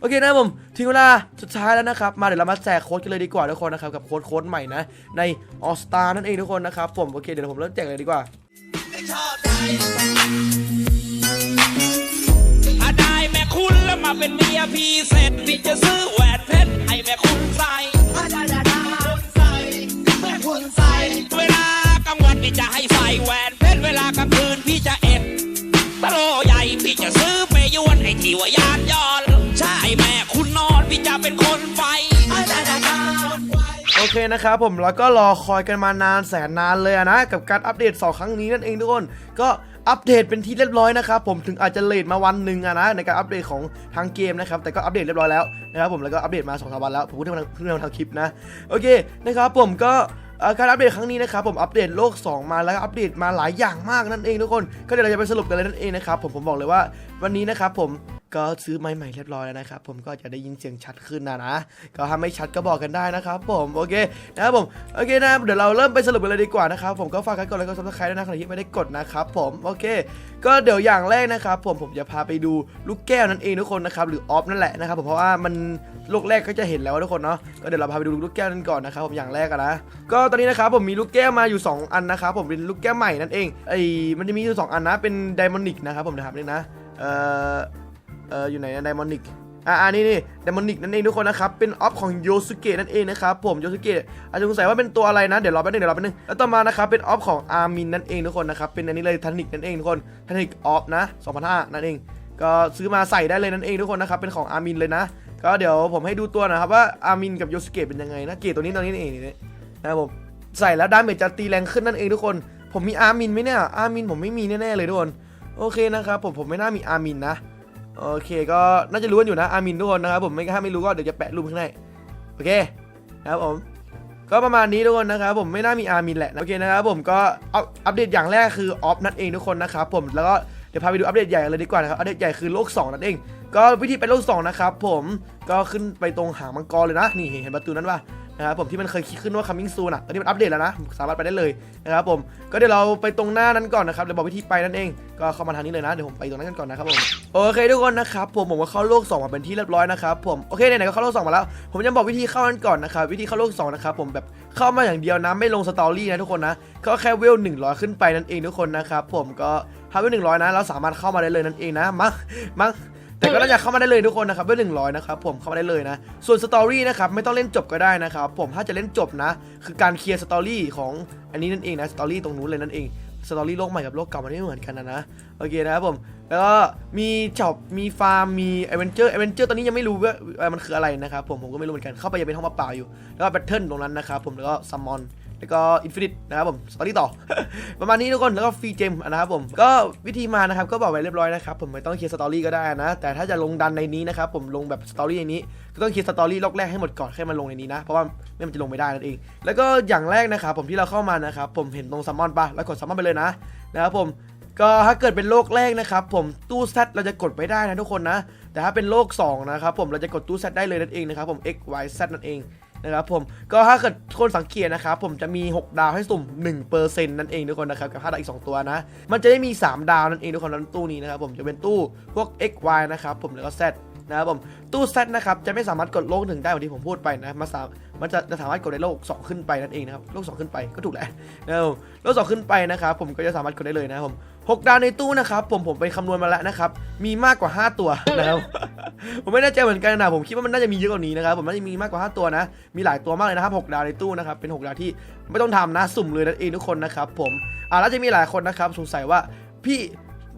โอเคนะผมถึงเวลาสุดท้ายแล้วนะครับ มาเดี๋ยวเรามาแจกโค้ดกันเลยดีกว่าทุกคนนะครับ กับโค้ดโค้ดใหม่นะ ใน All Star นั่นเองทุกคนนะครับผมโอเค เดี๋ยวผมเริ่มแจกเลยดีกว่าถ้าได้แม่คุณแล้วมาเป็นเมียพี่เสร็จพี่จะซื้อแหวนเพชรให้แม่คุณใส่แม่คุณใส่เวลากลางวันพี่จะให้ นะครับผมแล้วก็รอคอยกันมานานแสนนานเลยนะ กับการอัปเดต 2 ครั้งนี้นั่นเองทุกคน ก็อัปเดตเป็นที่เรียบร้อยนะครับผมถึงอาจจะเลทมาวันหนึ่งอะนะ ในการอัปเดตของทางเกมนะครับแต่ก็อัปเดตเรียบร้อยแล้วนะครับผมแล้วก็อัปเดตมา2อสวันแล้วผมพูดเรื่องเรื่องทางคลิปนะโอเคนะครับผมก็การอัปเดตครั้งนี้นะครับผมอัปเดตโลก 2 มาแล้วอัปเดตมาหลายอย่างมากนั่นเองทุกคน ก็เดี๋ยวเราจะไปสรุปกันเลยนั่นเองนะครับผมผมบอกเลยว่าวันนี้นะครับผม ก็ซื้อไม้ใหม่เรียบร้อยแล้วนะครับ ผมก็จะได้ยินเสียงชัดขึ้นนะนะ ก็ถ้าไม่ชัดก็บอกกันได้นะครับผมโอเคนะครับผมโอเคนะครับเดี๋ยวเราเริ่มไปสรุปกันเลยดีกว่านะครับผมก็ฝากกันกดไลค์กดซับสไครต์ด้วยนะใครที่ไม่ได้กดนะครับผมโอเค ก็เดี๋ยวอย่างแรกนะครับผมผมจะพาไปดูลูกแก้วนั่นเองทุกคนนะครับหรือออฟนั่นแหละนะครับผมเพราะว่ามันลูกแรกก็จะเห็นแล้วทุกคนเนาะก็เดี๋ยวเราพาไปดูลูกแก้วนั้นก่อนนะครับผมอย่างแรกนะก็ตอนนี้นะครับผมมีลูกแก้วมาอยู่ 2 อันนะครับผมเป็นลูกแก้วใหม่นั่นเองไอ้มันจะมีอยู่สองอันนะเป็นไดมอนิกนะครับผมนะครับนี่นะเอ่อ เอ่ออยู่ไหนนะไดมอนิกอ่าอันนี้นี่เดมอนิกนั่นเองทุกคนนะครับ เป็นออฟของโยสุเกะนั่นเองนะครับผมโยสุเกะอาจจะสงสัยว่าเป็นตัวอะไรนะ เดี๋ยวรอแป๊บนึงเดี๋ยวรอแป๊บนึงแล้วต่อมานะครับเป็นออฟของอาร์มินนั่นเองทุกคนนะครับ เป็นอันนี้เลยทันิกนั่นเองทุกคนทันิกออฟนะ2005นั่นเอง ก็ซื้อมาใส่ได้เลยนั่นเองทุกคนนะครับ เป็นของอาร์มินเลยนะ ก็เดี๋ยวผมให้ดูตัวนะครับว่าอาร์มินกับโยสุเกะเป็นยังไงนะเกะตัวนี้ตัวนี้นี่นี่นะครับผมใส่แล้วดาเมจจะตีแรงขึ้นนั่นเองทุกคน ผมมีอาร์มินไหมเนี่ยอาร์มินผมไม่มีแน่ๆเลยทุกคนโอเคนะครับผมผมไม่น่ามีอาร์มินนะ โอเคก็น่าจะรู้กันอยู่นะอามินทุกคนนะครับผมไม่ถ้าไม่รู้ก็เดี๋ยวจะแปะรูปข้างในโอเคนะครับผมก็ประมาณนี้ทุกคนนะครับผมไม่น่ามีอามินแหละโอเคนะครับผมก็อัปเดตอย่างแรกคือออฟนั่นเองทุกคนนะครับผมแล้วก็เดี๋ยวพาไปดูอัปเดตใหญ่เลยดีกว่านะครับอัปเดตใหญ่คือโลก2นั่นเอง ก็วิธีไปโลก2นะครับผมก็ขึ้นไปตรงหางมังกรเลยนะนี่เห็นประตูนั้นป่ะ นะครับผมที่มันเคยคิดขึ้นว่า coming soon อะตอนนี้มันอัปเดตแล้วนะ สามารถไปได้เลยนะครับผมก็เดี๋ยวเราไปตรงหน้านั้นก่อนนะครับเดี๋ยวบอกวิธีไปนั่นเองก็เข้ามาทางนี้เลยนะเดี๋ยวผมไปตรงนั้นกันก่อนนะครับผมโอเคทุกคนนะครับผมผมก็เข้าโลก2มาเป็นที่เรียบร้อยนะครับผมโอเคไหนๆก็เข้าโลก2มาแล้ว ผมจะบอกวิธีเข้านั้นก่อนนะครับวิธีเข้าโลก2นะครับผมแบบเข้ามาอย่างเดียวนะไม่ลงสตอรี่นะทุกคนนะก็แค่เวล100 ขึ้นไปนั่นเองทุกคนนะครับผมก็ถ้าเวล100นะเราสามารถเข้ามาได้เลยนั่นเองนะมั้งมั้ง แต่ก็น่าจะเข้ามาได้เลยทุกคนนะครับเบอร์หนึ่งร้อยนะครับผมเข้ามาได้เลยนะ ส่วนสตอรี่นะครับไม่ต้องเล่นจบก็ได้นะครับผมถ้าจะเล่นจบนะ คือการเคลียร์สตอรี่ของอันนี้นั่นเองนะสตอรี่ตรงนู้นเลยนั่นเองสตอรี่โลกใหม่กับโลกเก่ามันไม่เหมือนกันนะนะโอเคนะครับผมแล้วก็มีช็อปมีฟาร์มมีเอเวนเจอร์เอเวนเจอร์ตอนนี้ยังไม่รู้ว่ามันคืออะไรนะครับผมผมก็ไม่รู้เหมือนกันเข้าไปยังเป็นห้องเปล่าอยู่ แล้วก็แบทเทิลตรงนั้นนะครับผมแล้วก็ซัมมอน แล้วก็อินฟินิตนะครับผมสตอรี่ต่อ ประมาณนี้ทุกคนแล้วก็ฟรีเจมนะครับผมก็วิธีมานะครับก็บอกไว้เรียบร้อยนะครับผมไม่ต้องเคลียร์สตอรี่ก็ได้นะแต่ถ้าจะลงดันในนี้นะครับผมลงแบบสตอรี่ในนี้ก็ต้องเคลียร์สตอรี่ล็อกแรกให้หมดก่อนแค่มาลงในนี้นะเพราะว่าไม่มันจะลงไม่ได้นั่นเอง แล้วก็อย่างแรกนะครับผมที่เราเข้ามานะครับผมเห็นตรงซัมมอนปะแล้วกดซัมมอนไปเลยนะนะครับผมก็ถ้าเกิดเป็นโลกแรกนะครับผมตู้แซดเราจะกดไม่ได้นะทุกคนนะ แต่ถ้าเป็นโลก2นะครับผมเราจะกดตู้แซดได้เลยนั่นเองนะครับผม x y z นั่นเอง นะครับผมก็ถ้าเกิดคนสังเกตนะครับผมจะมี 6 ดาวให้สุ่ม 1%นั่นเองทุกคนนะครับกับ5ดาวอีก 2 ตัวนะ มันจะได้มี 3 ดาวนั่นเองทุกคนนั้นตู้นี้นะครับผมจะเป็นตู้พวก x y นะครับผมแล้วก็ z นะครับผมตู้ z นะครับจะไม่สามารถกดโลกหนึ่งได้เหมือนที่ผมพูดไปนะมาสามมันจะจะสามารถกดในโลก 2 ขึ้นไปนั่นเองนะครับโลก 2 ขึ้นไปก็ถูกแหละนะครับโลก 2 ขึ้นไปนะครับผมก็จะสามารถกดได้เลยนะครับผมหกดาวในตู้นะครับผมผมไปคำนวณมาแล้วนะครับมีมากกว่า 5 ตัวนะครับผมไม่แน่ใจเหมือนกันนะผมคิดว่ามันน่าจะมีเยอะกว่านี้นะครับผมน่าจะมีมากกว่า 5 ตัวนะ มีหลายตัวมากเลยนะครับ6ดาวในตู้นะครับเป็น 6 ดาวที่ไม่ต้องทำนะสุ่มเลยนั่นเองทุกคนนะครับผมอ่าแล้วจะมีหลายคนนะครับสงสัยว่าพี่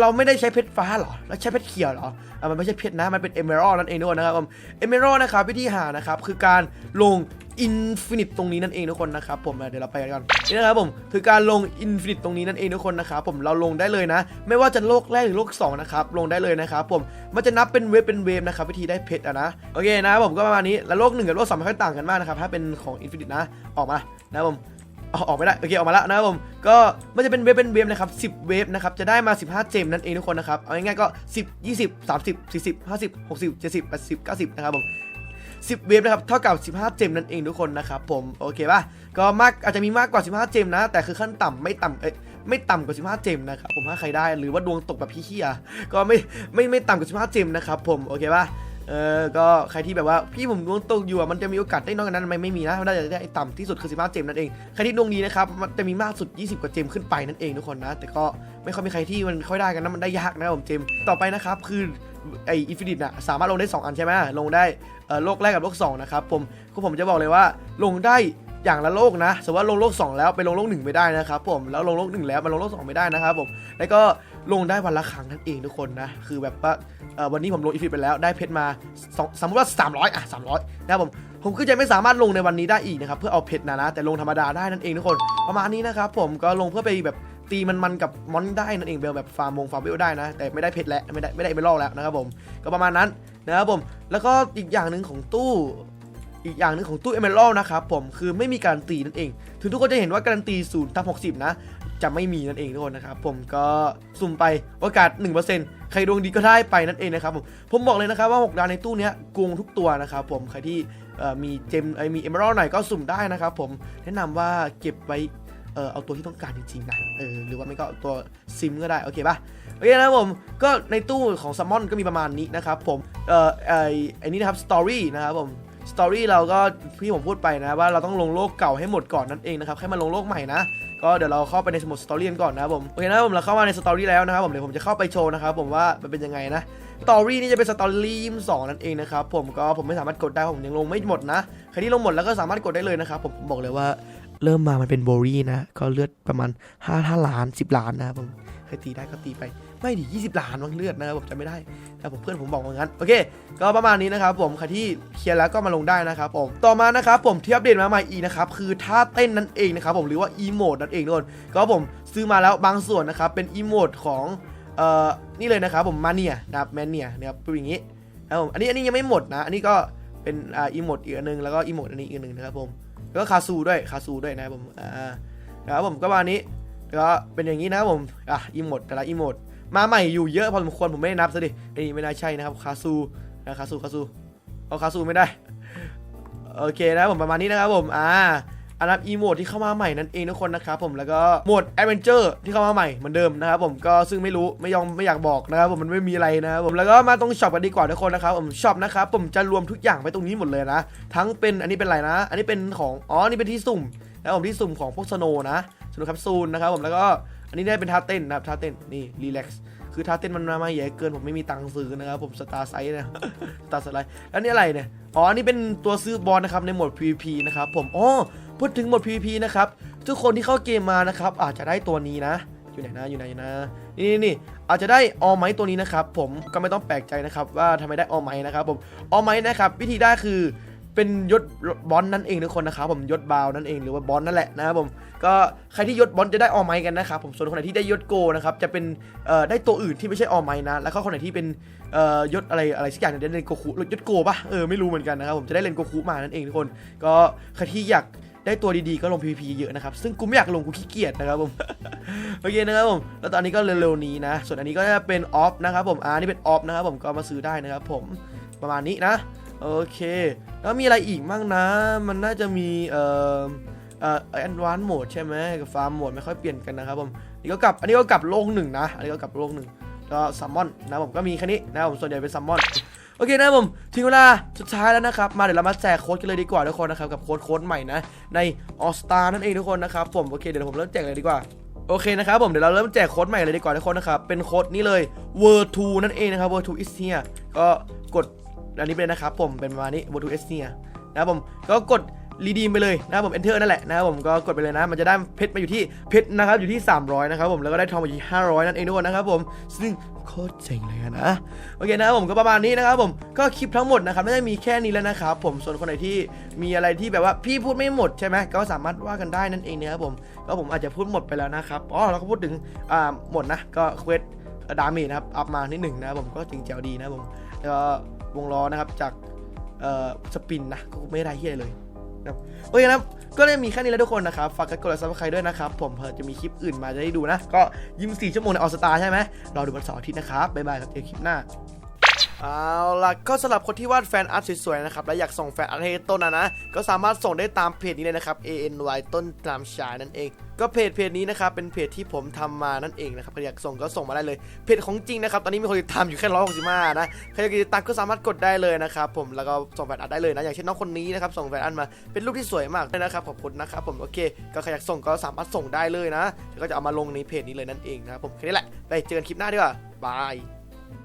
เราไม่ได้ใช้เพชรฟ้าเหรอแล้วใช้เพชรเขียวเหรออ่ามันไม่ใช่เพชรนะ มันเป็นเอเมอรัลนั่นเองทุกคนนะครับผม เอเมอรัลนะครับวิธีหานะครับ คือการลงอินฟินิตตรงนี้นั่นเองทุกคนนะครับผมเดี๋ยวเราไปกันก่อนนี่นะครับผมคือการลงอินฟินิตตรงนี้นั่นเองทุกคนนะครับผมเราลงได้เลยนะ ไม่ว่าจะโลกแรกหรือโลกสองนะครับลงได้เลยนะครับผมมันจะนับเป็นเวฟเป็นเวฟนะครับวิธีได้เพชรอะนะโอเคนะครับผมก็ประมาณนี้แล้วโลกหนึ่งกับโลกสองไม่ค่อยต่างกันมากนะครับถ้าเป็นของอินฟินิตนะออกมานะครับผม อออกไม่ได้โอเคออกมาแล้วนะครับผมก็มันจะเป็นเวฟเป็นเวฟนะครับ10 เวฟนะครับจะได้มา 15 เจมนั่นเองทุกคนนะครับเอาง่ายๆก็ 10 20 30 40 50 60 70 80 90นะครับผม10 เวฟนะครับเท่ากับ 15 เจมนั่นเองทุกคนนะครับผมโอเคป่ะก็มากอาจจะมีมากกว่า 15 เจมนะ แต่คือขั้นต่ำไม่ต่ำเอ้ยไม่ต่ำกว่า 15 เจมนะครับผมถ้าใครได้หรือว่าดวงตกแบบพี่เฮียก็ไม่ไม่ไม่ต่ำกว่า 15 เจมนะครับผมโอเคป่ะ เออ ก็ใครที่แบบว่าพี่ผมดวงตกอยู่อะมันจะมีโอกาสได้น้อยกว่านั้นมันไม่มีนะมันได้ได้ต่ำที่สุดคือ15เจมนั่นเอง ใครที่ดวงดีนะครับมันจะมีมากสุด 20 กว่าเจมขึ้นไปนั่นเองทุกคนนะ แต่ก็ไม่ค่อยมีใครที่มันค่อยได้กันนะมันได้ยากนะครับผมเจม ต่อไปนะครับคือไออินฟินิตน่ะสามารถลงได้ 2 อันใช่ไหมลงได้เออโลกแรกกับโลก2นะครับผมคือผมจะบอกเลยว่าลงได้อย่างละโลกนะสมมติว่าลงโลก 2 แล้วไปลงโลก 1 ไม่ได้นะครับผมแล้วลงโลก 1 แล้วมาลงโลก 2 ไม่ได้นะครับผมแล้วก็ ลงได้วันละครั้งนั่นเองทุกคนนะ คือแบบว่าวันนี้ผมลงอีฟิตไปแล้วได้เพชรมาสองสมมติว่า 300 อะ 300 นะครับผม ผมก็จะไม่สามารถลงในวันนี้ได้อีกนะครับ เพื่อเอาเพชรนะนะ แต่ลงธรรมดาได้นั่นเองทุกคน ประมาณนี้นะครับผมก็ลงเพื่อไปแบบตีมันๆกับมอนได้นั่นเองเบลแบบฟาร์มวงฟาร์มเวลได้นะ แต่ไม่ได้เพชรแล้วไม่ได้ไม่ได้เอเมอรัลแล้วนะครับผมก็ประมาณนั้นนะครับผมแล้วก็อีกอย่างหนึ่งของตู้อีกอย่างหนึ่งของตู้เอเมอรัลนะครับผมคือไม่มีการันตีนั่นเอง ถึงทุกคนจะเห็นว่าการันตี0ูนย์ทับหกนะ จะไม่มีนั่นเองทุกคนนะครับผมก็สุ่มไปโอกาส 1%ใครดวงดีก็ได้ไปนั่นเองนะครับผมผมบอกเลยนะครับว่า 6 ดาวในตู้เนี้ยโกงทุกตัวนะครับผมใครที่มีเจมเอ้ยมีเอเมอรัลหน่อยก็สุ่มได้นะครับผมแนะนำว่าเก็บไว้เออเอาตัวที่ต้องการจริงๆนะเออหรือว่าไม่ก็ตัวซิมก็ได้ โอเคปะโอเคนะครับผมก็ในตู้ของซัมมอนก็มีประมาณนี้นะครับผมเออไอไอนี้นะครับสตอรี่นะครับผมสตอรี่เราก็ที่ผมพูดไปนะว่าเราต้องลงโลกเก่าให้หมดก่อนนั่นเองนะครับให้มาลงโลกใหม่นะ ก็เดี๋ยวเราเข้าไปในสมุดสตอรี่กันก่อนนะครับผมโอเคนะครับผมเราเข้ามาในสตอรี่แล้วนะครับผมเดี๋ยวผมจะเข้าไปโชว์นะครับผมว่ามันเป็นยังไงนะสตอรี่นี่จะเป็นสตอรี่ยิมสองนั่นเองนะครับผมก็ผมไม่สามารถกดได้ผมยังลงไม่หมดนะใครที่ลงหมดแล้วก็สามารถกดได้เลยนะครับผมผมบอกเลยว่าเริ่มมามันเป็นโบรี่นะ ก็เลือดประมาณ5 5ล้าน 10 ล้านนะครับผมใครตีได้ก็ตีไป ไม่ดิ20 ล้านวังเลือดนะครับผมจำไม่ได้นะครับผมเพื่อนผมบอกว่างั้นโอเค ก็ประมาณนี้นะครับผมใครที่เคลียร์แล้วก็มาลงได้นะครับผมต่อมานะครับผมที่อัปเดตมาใหม่อีกนะครับคือท่าเต้นนั่นเองนะครับผมหรือว่าอีโมดนั่นเองทุกคนก็ผมซื้อมาแล้วบางส่วนนะครับเป็นอีโมดของเอ่อนี่เลยนะครับผมมาเนียนะครับแมนเนียนะครับเป็นอย่างนี้นะครับผมอันนี้อันนี้ยังไม่หมดนะ อันนี้ก็เป็นอ่าอีโมดอีกอันหนึงแล้วก็อีโมดอันนี้อีกอันหนึงนะครับผมแล้วก็คาซูด้วยคาซูด้วยนะครับผมอ่านะครับผมก็ประมาณนี้ก็เป็นอย่างนี้นะครับผมอะอีโมดแต่ละอีโมด มาใหม่อยู่เยอะพอสมควรผมไม่ได้นับซะดินี่ไม่น่าใช่นะครับคาซูนะคาซูคาซูเอาคาซูไม่ได้โอเคนะผมประมาณนี้นะครับผมอ่าอันนั้นอีโมดที่เข้ามาใหม่นั่นเองทุกคนนะครับผมแล้วก็โหมดแอดเวนเจอร์ที่เข้ามาใหม่เหมือนเดิมนะครับผมก็ซึ่งไม่รู้ไม่ยอมไม่อยากบอกนะครับผมมันไม่มีอะไรนะครับผมแล้วก็มาตรงช็อปกันดีกว่าทุกคนนะครับผมช็อปนะครับผมจะรวมทุกอย่างไว้ตรงนี้หมดเลยนะ ทั้งเป็นอันนี้เป็นอะไรนะ อันนี้เป็นของอ๋อนี่เป็นที่สุ่มนะครับผมที่สุ่มของพวกสโนนะสโนว์แคปซูลนะครับผมแล้วก็ อันนี้ได้เป็นท่าเต้นนะครับท่าเต้นนี่รีแลกซ์คือท่าเต้นมันมาใหญ่เกินผมไม่มีตังค์ซื้อนะครับผมสตาร์ไซส์นะสตาร์ไซส์แล้วนี่อะไรเนี่ยอ๋ออันนี้เป็นตัวซื้อบอลนะครับในโหมด PVP นะครับผมอ๋อพูดถึงโหมด PVP นะครับทุกคนที่เข้าเกมมานะครับอาจจะได้ตัวนี้นะอยู่ไหนนะอยู่ไหนอยู่นะนี่นี่นี่อาจจะได้ออไมตัวนี้นะครับผมก็ไม่ต้องแปลกใจนะครับว่าทำไมได้ออไมนะครับผมออไมนะครับวิธีได้คือ เป็นยศบอลนั่นเองทุกคนนะครับผมยศบาวนั่นเองหรือว่าบอลนั่นแหละนะครับผมก็ใครที่ยศบอลจะได้ออไมกันนะครับผมส่วนคนไหนที่ได้ยศโกนะครับจะเป็นได้ตัวอื่นที่ไม่ใช่ออไมนะ แล้วก็คนไหนที่เป็นยศอะไรอะไรสักอย่างเนี่ยได้เลนโกคุยศโกปะเออไม่รู้เหมือนกันนะครับผมจะได้เลนโกคุมานั่นเองทุกคน ก็ใครที่อยากได้ตัวดีๆก็ลง PVP เยอะนะครับ ซึ่งกูไม่อยากลงกูขี้เกียจนะครับผม โอเคนะครับผม แล้วตอนนี้ก็เร็วๆนี้นะ ส่วนอันนี้ก็จะเป็นออฟนะครับผม อ่านี่เป็นออฟนะครับผม ก็มาซื้อได้นะครับผม ประมาณนี้นะ โอเค แล้วมีอะไรอีกบ้างนะ มันน่าจะมีเอ่อเอ่อแอนวานโหมดใช่ไหมกับฟาร์มโหมดไม่ค่อยเปลี่ยนกันนะครับผมอันนี้ก็กลับอันนี้ก็กลับโลกหนึ่งนะอันนี้ก็กลับโลกหนึ่งก็ซัมมอนนะผมก็มีแค่นี้นะผมส่วนใหญ่เป็นซัมมอนโอเคนะผมถึงเวลาสุดท้ายแล้วนะครับ มาเดี๋ยวเรามาแจกโค้ดกันเลยดีกว่าทุกคนนะครับกับโค้ดโค้ดใหม่นะใน All Star นั่นเองทุกคนนะครับผมโอเคเดี๋ยวผมเริ่มแจกเลยดีกว่าโอเคนะครับผมเดี๋ยวเราเริ่มแจกโค้ดใหม่เลยดีกว่าทุกคนนะครับเป็นโค้ดนี้เลย w o r d 2นั่นเองนะครับ w o r d 2 is here ก็กด อันนี้ไปเลยนะครับผมเป็นประมาณนี้ World 2 is here นะครับผมก็กดรีดีมไปเลยนะครับผม enter นั่นแหละนะครับผมก็กดไปเลยนะ มันจะได้เพชรมาอยู่ที่เพชรนะครับอยู่ที่ 300 นะครับผมแล้วก็ได้ทองมาอยู่ที่ 500 นั่นเองทุกคนนะครับผมซึ่งโคตรเจ๋งเลยนะโอเคนะครับผมก็ประมาณนี้นะครับผมก็คลิปทั้งหมดนะครับไม่ได้มีแค่นี้แล้วนะครับผมส่วนคนไหนที่มีอะไรที่แบบว่าพี่พูดไม่หมดใช่ไหมก็สามารถว่ากันได้นั่นเองนะครับผมก็ผมอาจจะพูดหมดไปแล้วนะครับอ๋อเราก็พูดถึงอ่าหมดนะก็เควสดามจนะครับอัพมานิดหนึ่งนะครับผมก็จริงแจ๋วดีนะครับผมแล้ว วงล้อนะครับจากเอ่อสปินนะก็ไม่ได้เฮียเลยนะโอเคนะครับก็ได้มีแค่นี้แล้วทุกคนนะครับ ฝากกดไลค์ซับสไครต์ด้วยนะครับ ผมเผื่อจะมีคลิปอื่นมาจะได้ดูนะ ก็ยิ้มสี่ชั่วโมงในออสตาใช่ไหมรอดูวันเสาร์อาทิตย์นะครับ บ๊ายบายครับเจอคลิปหน้า เอาล่ะก็สำหรับคนที่วาดแฟนอาร์ตสวยๆนะครับและอยากส่งแฟนอาร์ตให้ต้นนะนะก็สามารถส่งได้ตามเพจนี้เลยนะครับ A N Y ต้นตามชายนั่นเอง ก็เพจเพจนี้นะครับเป็นเพจที่ผมทำมานั่นเองนะครับใครอยากส่งก็ส่งมาได้เลยเพจของจริงนะครับตอนนี้มีคนติดตามอยู่แค่ร้อยหกสิบห้านะใครอยากติดตามก็สามารถกดได้เลยนะครับผมแล้วก็ส่งแฟนอาร์ตได้เลยนะอย่างเช่นน้องคนนี้นะครับส่งแฟนอาร์ตมาเป็นรูปที่สวยมากเลยนะครับขอบคุณนะครับผมโอเค ก็ใครอยากส่งก็สามารถส่งได้เลยนะก็จะเอามาลงในเพจนี้เลยนั่นเองนะครับผมแค่นี้แหละไปเจอกันคลิปหน้าดีกว่าบาย